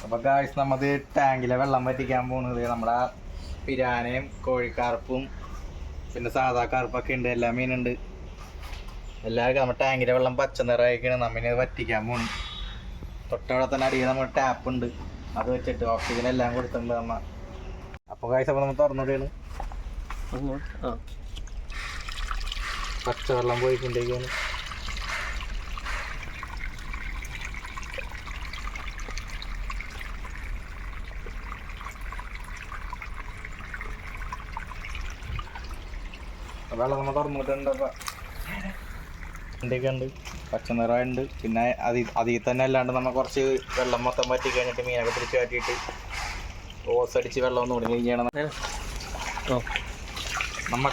അപ്പൊ ഗായ്സ് നമ്മത് ടാങ്കിലെ വെള്ളം വറ്റിക്കാൻ പോകുന്നത് നമ്മുടെ പിരാനയും കോഴിക്കാർപ്പും പിന്നെ സാധാ കാർപ്പൊക്കെ ഉണ്ട് എല്ലാ മീനുണ്ട്. എല്ലാവർക്കും നമ്മുടെ ടാങ്കിലെ വെള്ളം പച്ച നിറയൊക്കെയാണ് നമ്മിനെ വറ്റിക്കാൻ പോണു. തൊട്ടവിടെ തന്നെ അടിയിൽ നമ്മൾ ടാപ്പ് ഉണ്ട്. അത് വെച്ചിട്ട് ഓക്സിജൻ എല്ലാം കൊടുത്തിട്ടുണ്ട് നമ്മ. അപ്പൊ ഗായ്സ് അപ്പൊ നമ്മൾ തുറന്നുവിടുകയാണ് ആ. പച്ചവെള്ളം പോയിക്കൊണ്ടിരിക്കുകയാണ് വെള്ളം നമ്മൾ തുറന്നിട്ടുണ്ട് ഉണ്ട് പച്ചനിറമുണ്ട്. പിന്നെ അതി അതിൽ തന്നെ അല്ലാണ്ട് നമ്മൾ കുറച്ച് വെള്ളം മൊത്തം പറ്റി കഴിഞ്ഞിട്ട് മീനൊക്കെ പിടിച്ച് കാട്ടിയിട്ട് ഓസ് അടിച്ച് വെള്ളം ഒന്ന് ഒടുങ്ങി ചെയ്യണം. ഓ.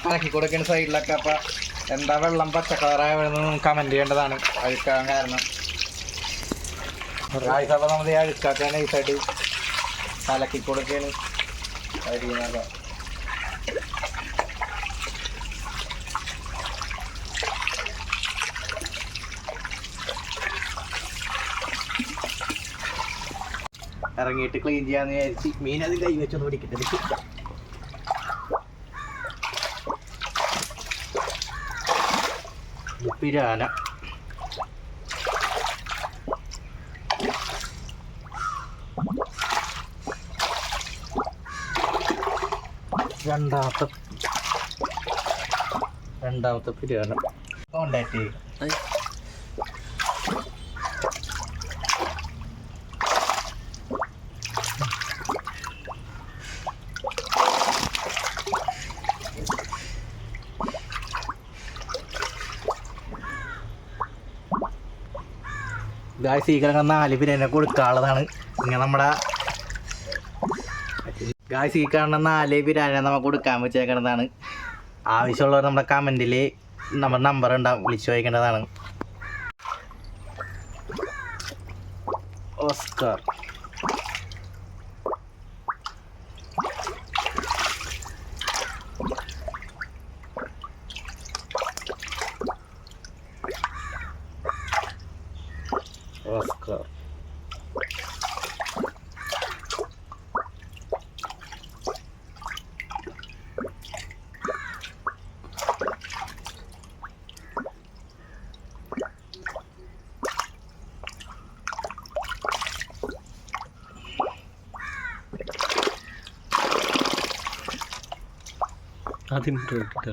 ഇറക്കി കൊടുക്കുന്ന സൈഡിലൊക്കെ അപ്പൊ എന്താ വെള്ളം പച്ചക്കളറായെന്ന് കമന്റ് ചെയ്യേണ്ടതാണ്. അഴുക്കാൻ കാരണം. ആഴ്ച അപ്പൊ നമ്മൾ ഈ സൈഡ് കലക്കി കൊടുക്കുകയാണ് അരിയുന്നത് ഇറങ്ങിയിട്ട് ക്ലീൻ ചെയ്യാന്ന് വിചാരിച്ച് മീൻ അത് കൈ വെച്ചൊന്ന് പിടിക്കട്ടെ. പിരാന രണ്ടാമത്തെ രണ്ടാമത്തെ പിരാന കോണ്ടാക്ട് ചെയ്യും ഈ കിഴങ്ങ് നാല് പിരാനെ കൊടുക്കാനുള്ളതാണ്. ഇങ്ങനെ നമ്മുടെ ഗായ് കാണുന്ന നാല് പിരാനെ നമുക്ക് കൊടുക്കാൻ വെച്ചേക്കുന്നതാണ് ആവശ്യമുള്ളവർ നമ്മുടെ കമന്റിൽ നമ്മുടെ നമ്പർ ഉണ്ടാവും വിളിച്ചു ചോദിക്കേണ്ടതാണ്. ഓസ്കാർ. ആദ്യം ഇട്ടിട്ട്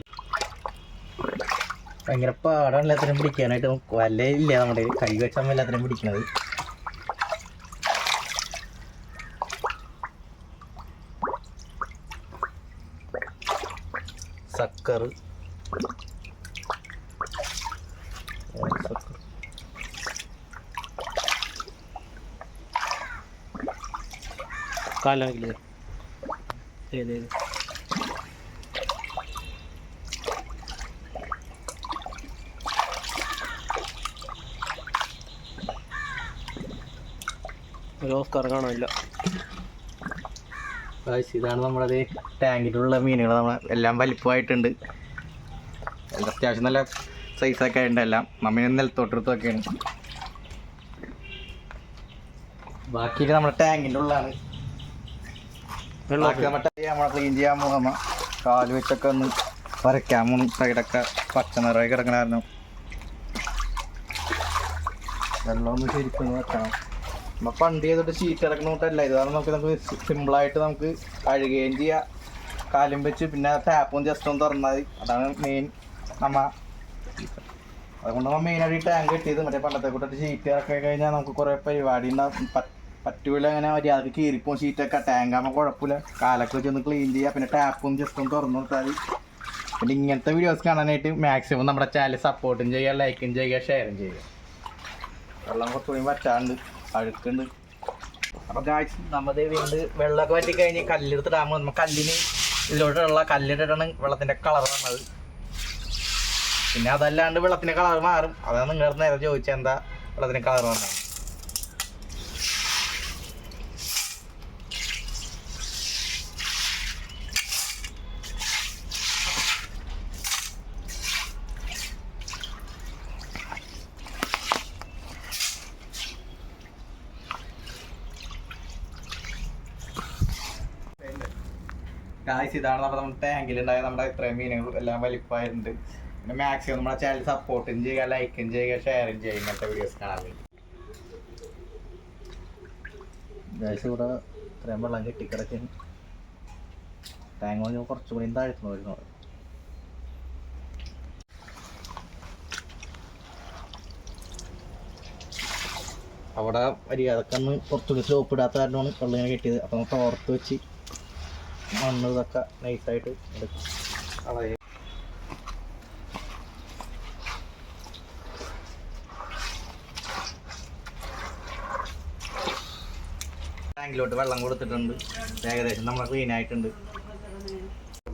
ഭയങ്കര പാടാണ് എല്ലാത്തിനും പിടിക്കാനായിട്ട്. വല്ല ഇല്ല നമ്മുടെ. കൈ വെച്ചാൽ എല്ലാത്തിനും പിടിക്കണത്. സക്കർ. കാലാകില്ല ഏത് ഏത്? ഒരു ഓസ്കാർ കാണാനില്ല ഗായ്സ് ഇതാണ് നമ്മുടെ ടാങ്കിലുള്ള മീനുകൾ. നമ്മൾ എല്ലാം വലിപ്പമായിട്ടുണ്ട്. അത്യാവശ്യം നല്ല സൈസൊക്കെ ഉണ്ട് എല്ലാം. മമ്മീനെ നിലത്തോട്ടെടുത്തൊക്കെയാണ് ബാക്കി നമ്മുടെ ടാങ്കിന്റെ ഉള്ളാണ്. വെള്ളം ബാക്കി നമ്മുടെ ടാങ്ക് നമ്മളെ ക്ലീൻ ചെയ്യാൻ പോകുന്ന കാൽ വെച്ചൊക്കെ ഒന്ന് വരയ്ക്കാൻ പോകും സൈഡൊക്കെ പച്ച നിറയെ കിടക്കണമായിരുന്നു വെള്ളം ഒന്ന് ശരിക്കും വെക്കണം. നമ്മ പണ്ട് ചെയ്തിട്ട് ഷീറ്റ് ഇറക്കണോട്ടല്ല ഇത് കാരണം നമുക്ക് നമുക്ക് സിമ്പിളായിട്ട് നമുക്ക് കഴുകുകയും ചെയ്യാം. കാലും വെച്ച് പിന്നെ ടാപ്പും ജസ്റ്റ് ഒന്ന് തുറന്നാൽ അതാണ് മെയിൻ നമ്മ അതുകൊണ്ട് നമ്മൾ മെയിനായിട്ട് ടാങ്ക് കെട്ടിയത്. മറ്റേ പണ്ടത്തെ കൂട്ടത്തിൽ ഷീറ്റ് ഇറക്കി കഴിഞ്ഞാൽ നമുക്ക് കുറേ പരിപാടി ഉണ്ടാകും പറ്റൂല അങ്ങനെ മര്യാദയ്ക്ക് കീറിപ്പോവും ടാങ്ക് ആകുമ്പോൾ കുഴപ്പമില്ല കാലൊക്കെ വെച്ച് ഒന്ന് ക്ലീൻ ചെയ്യുക പിന്നെ ടാപ്പും ജസ്റ്റ് ഒന്ന് തുറന്നു കൊടുത്താൽ പിന്നെ ഇങ്ങനത്തെ വീഡിയോസ് കാണാനായിട്ട് മാക്സിമം നമ്മുടെ ചാനൽ സപ്പോർട്ടും ചെയ്യുക ലൈക്കും ചെയ്യുക ഷെയറും ചെയ്യുക വെള്ളം കുറച്ചുകൂടി വറ്റാണ്ട്. അഴുക്കുണ്ട്. അപ്പൊ ഗായ്സ് നമ്മുടെ വീണ്ട് വെള്ളമൊക്കെ പറ്റി കഴിഞ്ഞ് കല്ലെടുത്തിടാകുമ്പോൾ നമ്മ കല്ലിന് ഇതിലോട്ടുള്ള കല്ലിട്ടാണ് വെള്ളത്തിന്റെ കളർ വന്നത് പിന്നെ അതല്ലാണ്ട് വെള്ളത്തിന്റെ കളർ മാറും. അതാണ് നിങ്ങൾ നേരെ ചോദിച്ചത് എന്താ വെള്ളത്തിന്റെ കളർ വന്നത് ഗായ്സ് ഇതാണ് നമ്മുടെ നമ്മുടെ ടാങ്കിലുണ്ടായ നമ്മുടെ ഇത്രയും മീനുകൾ. എല്ലാം വലിപ്പമായിട്ടുണ്ട്. പിന്നെ മാക്സിമം നമ്മുടെ ചാനൽ സപ്പോർട്ടും ചെയ്യുക ലൈക്കും ചെയ്യുക ഷെയറും ചെയ്യുക ഇങ്ങനത്തെ വീഡിയോസ് കാണാൻ വേണ്ടി ഗായ്സ് ഇവിടെ ഇത്രയും വെള്ളം കെട്ടിക്കിടക്കുന്നു ടാങ്ക് കൊണ്ട് കുറച്ചുകൂടി താഴ്ത്തുന്നു വരുന്നത് അവിടെ അരിയാതൊക്കെ ഒന്ന് കുറച്ചുകൂടി സോപ്പ് ഇടാത്ത കാരണമാണ് വെള്ളം ഇങ്ങനെ കെട്ടിയത്. അപ്പം ഓർത്ത് വെച്ച് മണ്ണ് ഇതൊക്കെ നൈസായിട്ട് എടുക്കും. കളയും ടാങ്കിലോട്ട് വെള്ളം കൊടുത്തിട്ടുണ്ട്. ഏകദേശം നമ്മൾ ക്ലീൻ ആയിട്ടുണ്ട്.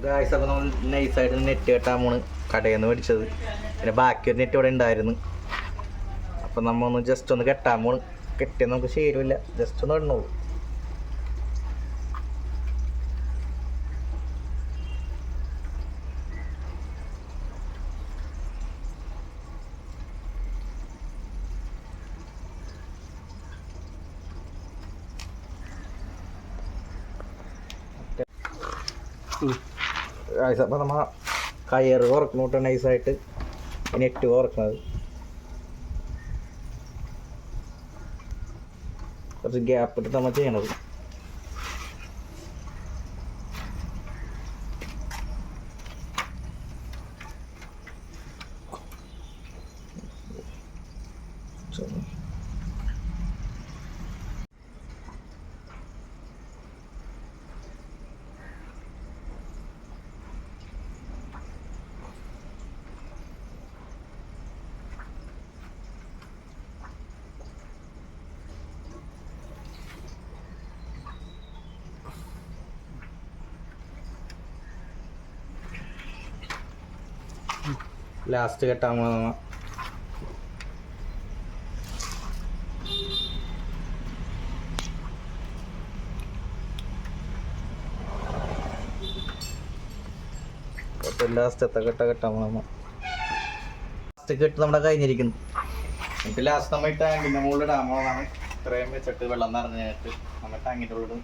ഗായ്സ് അപ്പോൾ നമ്മൾ നൈസായിട്ട് നെറ്റ് കെട്ടാൻ പോണ് കടയിൽ നിന്ന് മേടിച്ചത്. പിന്നെ ബാക്കി ഒരു നെറ്റ് ഇവിടെ ഉണ്ടായിരുന്നു. അപ്പം നമ്മ ഒന്ന് ജസ്റ്റ് ഒന്ന് കെട്ടാൻ പോണ്. കെട്ടിയാൽ നമുക്ക് ശരിയില്ല ജസ്റ്റ് ഒന്ന് ഇടണോളൂ ഗായ്സ് അപ്പോൾ നമ്മ കയറ് കുറക്കണോട്ട് നൈസായിട്ട് നെറ്റ് കുറക്കണത് കുറച്ച് ഗ്യാപ്പ് ഇട്ടിട്ട് നമ്മൾ ചെയ്യണത്. ലാസ്റ്റ് കെട്ടാൻ പോകുന്ന ലാസ്റ്റ് എത്ത കെട്ട കെട്ടാൻ പോകുന്ന ലാസ്റ്റ് കെട്ട് നമ്മുടെ കഴിഞ്ഞിരിക്കുന്നു. എന്നിട്ട് ലാസ്റ്റ് നമ്മൾ ടാങ്കിന്റെ മുകളിൽ ഇടാൻ പോകുന്നതാണ് ഇത്രയും വെച്ചിട്ട് വെള്ളം നിറഞ്ഞിട്ട് നമ്മൾ ടാങ്കിന്റെ ഉള്ളിൽ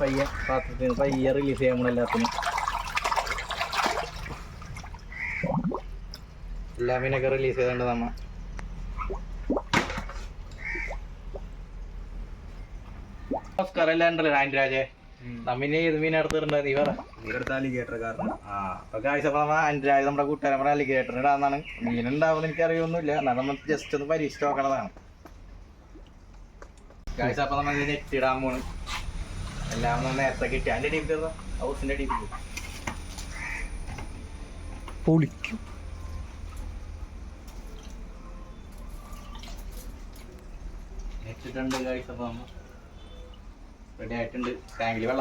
പയ്യ പാത്രത്തിന് പയ്യെ റിലീസ് ചെയ്യാൻ പോണ എല്ലാത്തിനും. എല്ലാ മീനൊക്കെ റിലീസ് ചെയ്തിട്ടുണ്ട് നമ്മ നമസ്കാരം എല്ലാം ഉണ്ടല്ലോ ആൻഡ് രാജേ. നമ്മിനെ ഏത് മീൻ എടുത്തിട്ടുണ്ടായി നീ പറ. അലിഗേറ്റർ കാരണം ആ അപ്പൊ കാഴ്ച നമ്മ ആൻഡ് രാജ് നമ്മുടെ കൂട്ടുകാരൻ നമ്മുടെ അലിഗേറ്റർ ഇടാന്നാണ്. മീൻ ഉണ്ടാവുന്ന എനിക്ക് അറിയൊന്നുമില്ല എന്നാൽ നമ്മൾ ജസ്റ്റ് ഒന്ന് പരീക്ഷിച്ച് നോക്കണതാണ്. കാഴ്ച അപ്പൊ നമ്മൾ നെറ്റ് ഇടാൻ പോണ്. എല്ലാം നമ്മൾ നേരത്തെ കിട്ടി. അതിന്റെ ഡീപ്പ് ഹൗസിന്റെ ഡീപ്പ് പൊളിക്കും. നെറ്റിട്ടുണ്ട് കാഴ്ച അപ്പൊ നമ്മ റെഡി ആയിട്ടുണ്ട്. ടാങ്കിൽ വെള്ളം